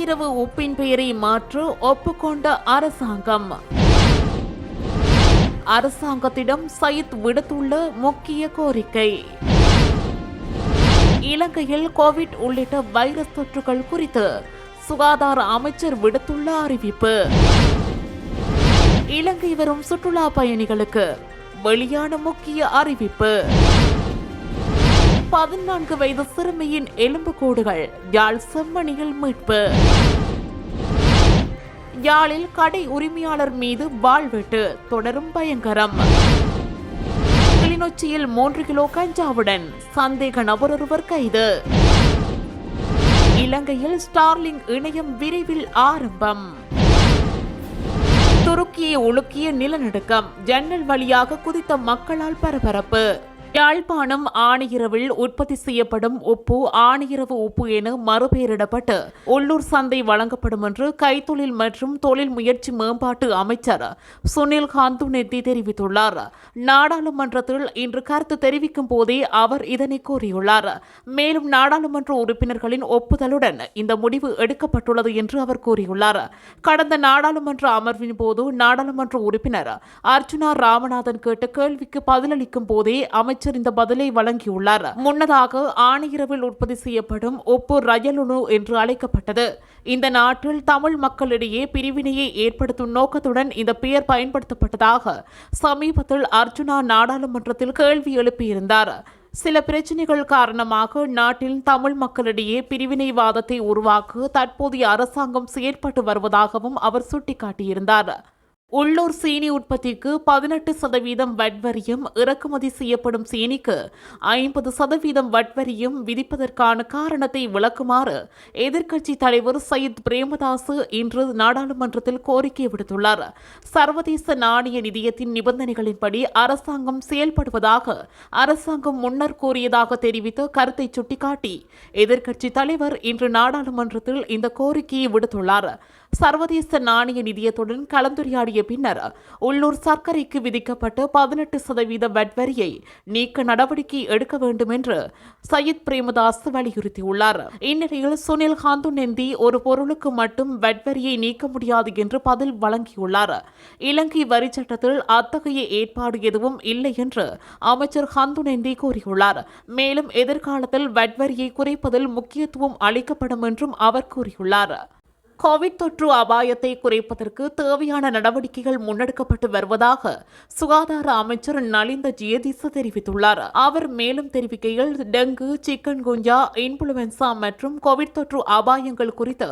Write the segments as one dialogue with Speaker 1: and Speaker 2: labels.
Speaker 1: ஆணையிரவு open பெயரை மாற்ற ஒப்புக்கொண்ட அரசாங்கம். அரசாங்கத்திடம் சயித் விடுத்துள்ள முக்கிய கோரிக்கை. இலங்கையில் கோவிட் உள்ளிட்ட வைரஸ் தொற்றுகள் குறித்து சுகாதார அமைச்சர் விடுத்துள்ள அறிவிப்பு. இலங்கை வரும் சுற்றுலா பயணிகளுக்கு வெளியான முக்கிய அறிவிப்பு. பதினான்கு வயது சிறுமியின் எலும்புக்கூடுகள் யாழ் செம்மணியில் மீட்பு. யாழில் கடை உரிமையாளர் மீது வாழ்வெட்டு தொடரும் பயங்கரம். கிளிநொச்சியில் மூன்று கிலோ கஞ்சாவுடன். சந்தேக நபர் ஒருவர் கைது. இலங்கையில் ஸ்டார்லிங் இணையம் விரைவில் ஆரம்பம். துருக்கியை உலுக்கிய நிலநடுக்கம். ஜன்னல் வழியாக குதித்த மக்களால் பரபரப்பு. யாழ்ப்பாணம் ஆணையிரவில் உற்பத்தி செய்யப்படும் உப்பு ஆணையிரவு உப்பு என மறுபெயரிடப்பட்டு உள்ளூர் சந்தை வழங்கப்படும் என்று கைத்தொழில் மற்றும் தொழில் முயற்சி மேம்பாட்டு அமைச்சர் சுனில் காந்துநெத்தி தெரிவித்துள்ளார். நாடாளுமன்றத்தில் இன்று கருத்து தெரிவிக்கும் போதே அவர் இதனை கூறியுள்ளார். மேலும் நாடாளுமன்ற உறுப்பினர்களின் ஒப்புதலுடன் இந்த முடிவு எடுக்கப்பட்டுள்ளது என்று அவர் கூறியுள்ளார். கடந்த நாடாளுமன்ற அமர்வின் போது நாடாளுமன்ற உறுப்பினர் அர்ஜுனா ராமநாதன் கேட்ட கேள்விக்கு பதிலளிக்கும் போதே அமைச்சர் இந்த பதிலை வழங்கியுள்ளார். முன்னதாக ஆணையிரவில் உற்பத்தி செய்யப்படும் உப்பு ரயலுணு என்று அழைக்கப்பட்டது. இந்த நாட்டில் தமிழ் மக்களிடையே பிரிவினையை ஏற்படுத்தும் நோக்கத்துடன் இந்த பெயர் பயன்படுத்தப்பட்டதாக சமீபத்தில் அர்ஜுனா நாடாளுமன்றத்தில் கேள்வி எழுப்பியிருந்தார். சில பிரச்சனைகள் காரணமாக நாட்டில் தமிழ் மக்களிடையே பிரிவினைவாதத்தை உருவாக்க தற்போதைய அரசாங்கம் செயற்பட்டு வருவதாகவும் அவர் சுட்டிக்காட்டியிருந்தார். உள்ளூர் சீனி உற்பத்திக்கு பதினெட்டு சதவீதம் வட்வரியும் இறக்குமதி செய்யப்படும் சீனிக்கு ஐம்பது சதவீதம் வட்வரியும் விதிப்பதற்கான காரணத்தை விளக்குமாறு எதிர்க்கட்சி தலைவர் சயித் பிரேமதாசு இன்று நாடாளுமன்றத்தில் கோரிக்கை விடுத்துள்ளார். சர்வதேச நாணய நிதியத்தின் நிபந்தனைகளின்படி அரசாங்கம் செயல்படுவதாக அரசாங்கம் முன்னர் கூறியதாக தெரிவித்த கருத்தை சுட்டிக்காட்டி எதிர்க்கட்சி தலைவர் இன்று நாடாளுமன்றத்தில் இந்த கோரிக்கையை விடுத்துள்ளார். சர்வதேச நாணய நிதியத்துடன் கலந்துரையாடிய பின்னர் உள்ளூர் சர்க்கரைக்கு விதிக்கப்பட்ட பதினெட்டு சதவீத வட்வரியை நீக்க நடவடிக்கை எடுக்க வேண்டும் என்று சயித் பிரேமதாஸ் வலியுறுத்தியுள்ளார். இந்நிலையில் சுனில் காந்து நெந்தி ஒரு பொருளுக்கு மட்டும் வட்வரியை நீக்க முடியாது என்று பதில் வழங்கியுள்ளார். இலங்கை வரி சட்டத்தில் அத்தகைய ஏற்பாடு எதுவும் இல்லை என்று அமைச்சர் ஹந்து நெந்தி கூறியுள்ளார். மேலும் எதிர்காலத்தில் வட்வரியை குறைப்பதில் முக்கியத்துவம் அளிக்கப்படும் என்றும் அவர் கூறியுள்ளார். கோவிட் தொற்று அபாயத்தை குறைப்பதற்கு தேவையான நடவடிக்கைகள் முன்னெடுக்கப்பட்டு வருவதாக சுகாதார அமைச்சர் நலிந்த ஜியதிச தெரிவித்துள்ளார். அவர் மேலும் தெரிவிக்கையில் டெங்கு சிக்கன் குஞ்சா இன்புளுவென்சா மற்றும் கோவிட் தொற்று அபாயங்கள் குறித்து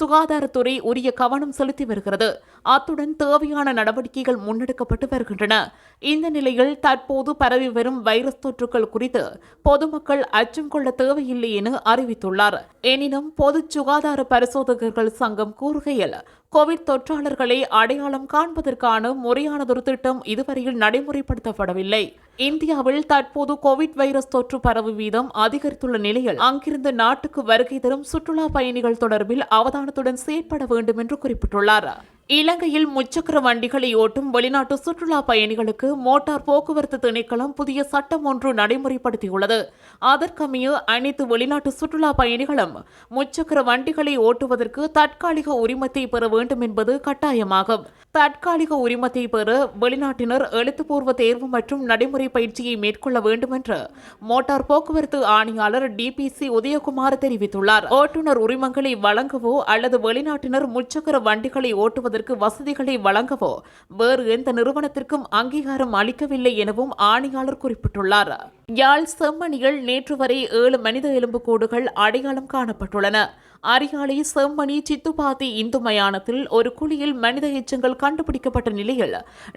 Speaker 1: சுகாதாரத்துறை உரிய கவனம் செலுத்தி வருகிறது. அத்துடன் தேவையான நடவடிக்கைகள் முன்னெடுக்கப்பட்டு வருகின்றன. இந்த நிலையில் தற்போது பரவி வரும் வைரஸ் தொற்றுகள் குறித்து பொதுமக்கள் அச்சம் கொள்ள தேவையில்லை என அறிவித்துள்ளார். எனினும் பொது சுகாதார பரிசோதகர்கள் அங்கம் கூறுகையில் கோவிட் தொற்றாளர்களை அடையாளம் காண்பதற்கான முறையானதொரு திட்டம் இதுவரையில் நடைமுறைப்படுத்தப்படவில்லை. இந்தியாவில் தற்போது கோவிட் வைரஸ் தொற்று பரவு வீதம் அதிகரித்துள்ள நிலையில் அங்கிருந்து நாட்டுக்கு வருகை தரும் சுற்றுலா பயணிகள் தொடர்பில் அவதானத்துடன் செயற்பட வேண்டும் என்று குறிப்பிட்டுள்ளார். இலங்கையில் முச்சக்கர வண்டிகளை ஓட்டும் வெளிநாட்டு சுற்றுலா பயணிகளுக்கு மோட்டார் போக்குவரத்து திணைக்களம் புதிய சட்டம் ஒன்று நடைமுறைப்படுத்தியுள்ளது. அதற்கமைய அனைத்து வெளிநாட்டு சுற்றுலா பயணிகளும் முச்சக்கர வண்டிகளை ஓட்டுவதற்கு தற்காலிக உரிமத்தை பெற வேண்டும் என்பது கட்டாயமாகும். தற்காலிக உரிமத்தை பெற வெளிநாட்டினர் எழுத்துப்பூர்வ தேர்வு மற்றும் நடைமுறை பயிற்சியை மேற்கொள்ள வேண்டும் என்று மோட்டார் போக்குவரத்து ஆணையாளர் டிபிசி உதயகுமார் தெரிவித்துள்ளார். ஓட்டுநர் உரிமங்களை வழங்கவோ அல்லது வெளிநாட்டினர் முச்சக்கர வண்டிகளை ஓட்டுவதற்கு வசதிகளை வழங்கவோ வேறு எந்த நிறுவனத்திற்கும் அங்கீகாரம் அளிக்கவில்லை எனவும் ஆணையாளர் குறிப்பிட்டுள்ளார். யாழ் செம்மணியில் நேற்று வரை ஏழு மனித எலும்புக்கூடுகள் அடையாளம் காணப்பட்டுள்ளன. அரியாலை செம்மணி சித்துப்பாத்தி இந்து மயானத்தில் ஒரு குழியில் மனித எச்சங்கள் கண்டுபிடிக்கப்பட்ட நிலையில்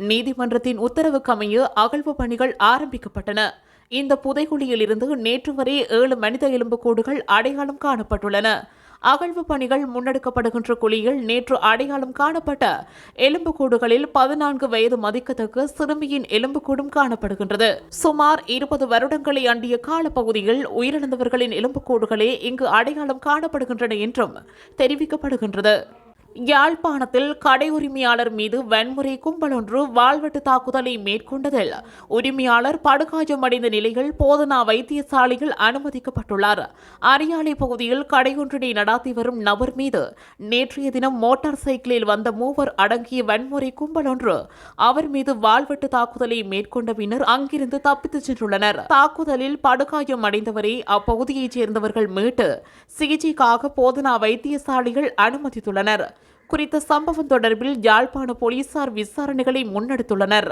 Speaker 1: நீதிமன்றத்தின் உத்தரவுக்கமைய அகழ்வு பணிகள் ஆரம்பிக்கப்பட்டன. இந்த புதைகுழியில் இருந்து நேற்று வரை ஏழு மனித எலும்புக்கூடுகள் அடையாளம் காணப்பட்டுள்ளன. அகழ்வு பணிகள் முன்னெடுக்கப்படுகின்ற குழியில் நேற்று அடையாளம் காணப்பட்ட எலும்புக்கூடுகளில் பதினான்கு வயது மதிக்கத்தக்க சிறுமியின் எலும்புக்கூடும் காணப்படுகின்றது. சுமார் இருபது வருடங்களை அண்டிய காலப்பகுதியில் உயிரிழந்தவர்களின் எலும்புக்கூடுகளே இங்கு அடையாளம் காணப்படுகின்றன என்றும் தெரிவிக்கப்படுகின்றது. யாழ்ப்பாணத்தில் கடை உரிமையாளர் மீது வன்முறை கும்பல் ஒன்று வாழ்வெட்டு தாக்குதலை மேற்கொண்டதில் உரிமையாளர் படுகாயமடைந்த நிலையில் போதனா வைத்தியசாலையில் அனுமதிக்கப்பட்டுள்ளார். அரியாலை பகுதியில் கடையொன்றினை நடாத்தி வரும் நபர் மீது நேற்றைய தினம் மோட்டார் சைக்கிளில் வந்த மூவர் அடங்கிய வன்முறை கும்பல் ஒன்று அவர் மீது வாழ்வெட்டு தாக்குதலை மேற்கொண்ட பின்னர் அங்கிருந்து தப்பித்துச் சென்றுள்ளனர். தாக்குதலில் படுகாயம் அடைந்தவரை அப்பகுதியைச் சேர்ந்தவர்கள் மீட்டு சிகிச்சைக்காக போதனா வைத்தியசாலைகள் அனுமதித்துள்ளனர். குறித்த சம்பவம் தொடர்பில் யாழ்ப்பாண போலீசார் விசாரணைகளை முன்னெடுத்துள்ளனர்.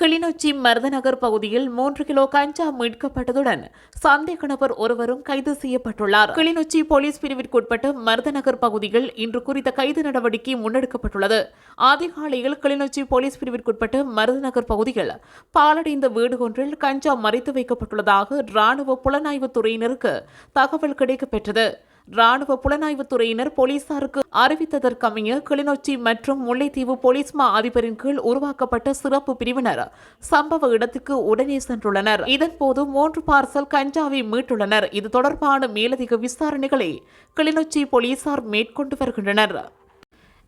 Speaker 1: கிளிநொச்சி மருதநகர் பகுதியில் மூன்று கிலோ கஞ்சா மீட்கப்பட்டதுடன் சந்தேக நபர் ஒருவரும் கைது செய்யப்பட்டுள்ளார். கிளிநொச்சி போலீஸ் பிரிவிற்குட்பட்ட மருதநகர் பகுதியில் இன்று குறித்த கைது நடவடிக்கை முன்னெடுக்கப்பட்டுள்ளது. அதிகாலையில் கிளிநொச்சி போலீஸ் பிரிவிற்குட்பட்ட மருதநகர் பகுதியில் பாலடைந்த வீடு ஒன்றில் கஞ்சா மறைத்து வைக்கப்பட்டுள்ளதாக ராணுவ புலனாய்வுத் துறையினருக்கு தகவல் கிடைக்கப்பெற்றது. ராணுவ புலனாய்வுத் துறையினர் போலீசாருக்கு அறிவித்ததற்கமைய கிளிநொச்சி மற்றும் முல்லைத்தீவு போலீஸ் மா அதிபரின் கீழ் உருவாக்கப்பட்ட சிறப்பு பிரிவினர் சம்பவ இடத்துக்கு உடனே சென்றுள்ளனர். இதன்போது மூன்று பார்சல் கஞ்சாவை மீட்டுள்ளனர். இது தொடர்பான மேலதிக விசாரணைகளை கிளிநொச்சி போலீசார் மேற்கொண்டு வருகின்றனர்.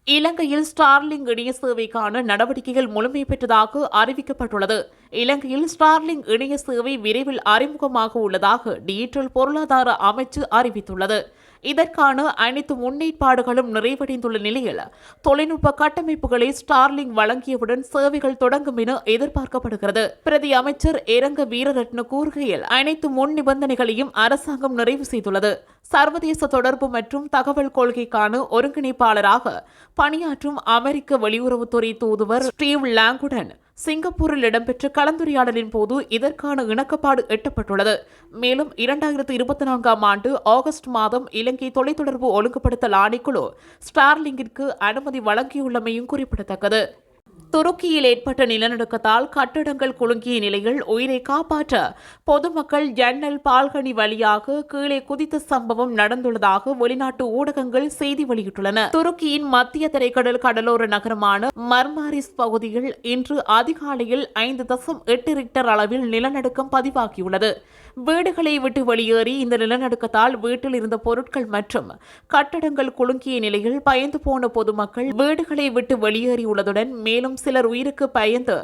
Speaker 1: இலங்கையில் ஸ்டார்லிங் இணைய சேவைக்கான நடவடிக்கைகள் முழுமை பெற்றதாக அறிவிக்கப்பட்டுள்ளது. இலங்கையில் ஸ்டார்லிங் இணைய சேவை விரைவில் அறிமுகமாக உள்ளதாக டிஜிட்டல் பொருளாதார அமைச்சு அறிவித்துள்ளது. இதற்கான அனைத்து முன்னேற்பாடுகளும் நிறைவடைந்துள்ள நிலையில் தொழில்நுட்ப கட்டமைப்புகளை ஸ்டார்லிங் வழங்கியவுடன் சேவைகள் தொடங்கும் என எதிர்பார்க்கப்படுகிறது. பிரதி அமைச்சர் இரங்க வீரரட்ன கூறுகையில் அனைத்து முன் நிபந்தனைகளையும் அரசாங்கம் நிறைவு செய்துள்ளது. சர்வதேச தொடர்பு மற்றும் தகவல் கொள்கைக்கான ஒருங்கிணைப்பாளராக பணியாற்றும் அமெரிக்க வெளியுறவுத்துறை தூதுவர் ஸ்டீவ் லாங்குடன் சிங்கப்பூரில் இடம்பெற்ற கலந்துரையாடலின் போது இதற்கான இணக்கப்பாடு எட்டப்பட்டுள்ளது. மேலும் இரண்டாயிரத்து இருபத்தி நான்காம் ஆண்டு ஆகஸ்ட் மாதம் இலங்கை தொலைத்தொடர்பு ஒழுங்குபடுத்தல் ஆணைக்குழு ஸ்டார்லிங்கிற்கு அனுமதி வழங்கியுள்ளமையும் குறிப்பிடத்தக்கது. துருக்கியில் ஏற்பட்ட நிலநடுக்கத்தால் கட்டடங்கள் குலுங்கிய நிலையில் உயிரை காப்பாற்ற பொதுமக்கள் ஜன்னல் பால்கனி வழியாக கீழே குதித்த சம்பவம் நடந்துள்ளதாக வெளிநாட்டு ஊடகங்கள் செய்தி வெளியிட்டுள்ளன. துருக்கியின் மத்திய திரைக்கடல் கடலோர நகரமான மர்மாரிஸ் பகுதியில் இன்று அதிகாலையில் ஐந்து தசம் எட்டு ரிக்டர் அளவில் நிலநடுக்கம் பதிவாகியுள்ளது. வீடுகளை விட்டு வெளியேறி இந்த நிலநடுக்கத்தால் வீட்டில் இருந்த பொருட்கள் மற்றும் கட்டடங்கள் குலுங்கிய நிலையில் பயந்து போன பொதுமக்கள் வீடுகளை விட்டு வெளியேறியுள்ளதுடன் மேலும் சிலர் உயிருக்கு பயந்து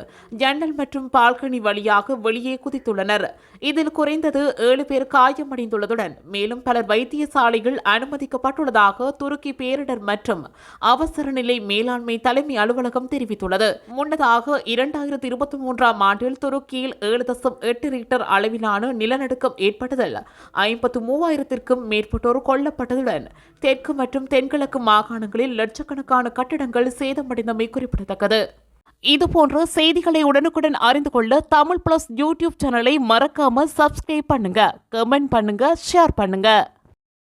Speaker 1: ஜன்னல் மற்றும் பால்கனி வழியாக வெளியே குதித்துள்ளனர். இதில் குறைந்தது ஏழு பேர் காயமடைந்துள்ளதுடன் மேலும் பலர் வைத்தியசாலையில் அனுமதிக்கப்பட்டுள்ளதாக துருக்கி பேரிடர் மற்றும் அவசர நிலை மேலாண்மை தலைமை அலுவலகம் தெரிவித்துள்ளது. முன்னதாக இரண்டாயிரத்தி இருபத்தி மூன்றாம் ஆண்டில் துருக்கியில் ஏழு தசம் எட்டு ரிக்டர் அளவிலான நிலநடுக்கம் ஏற்பட்டதில் ஐம்பத்து மூவாயிரத்திற்கும் மேற்பட்டோர் கொல்லப்பட்டதுடன் தெற்கு மற்றும் தென்கிழக்கு மாகாணங்களில் லட்சக்கணக்கான கட்டிடங்கள் சேதமடைந்தமை குறிப்பிடத்தக்கது. இதுபோன்ற செய்திகளை உடனுக்குடன் அறிந்து கொள்ள தமிழ் பிளஸ் யூடியூப் சேனலை மறக்காம சப்ஸ்கிரைப் பண்ணுங்க கமெண்ட் பண்ணுங்க ஷேர் பண்ணுங்க.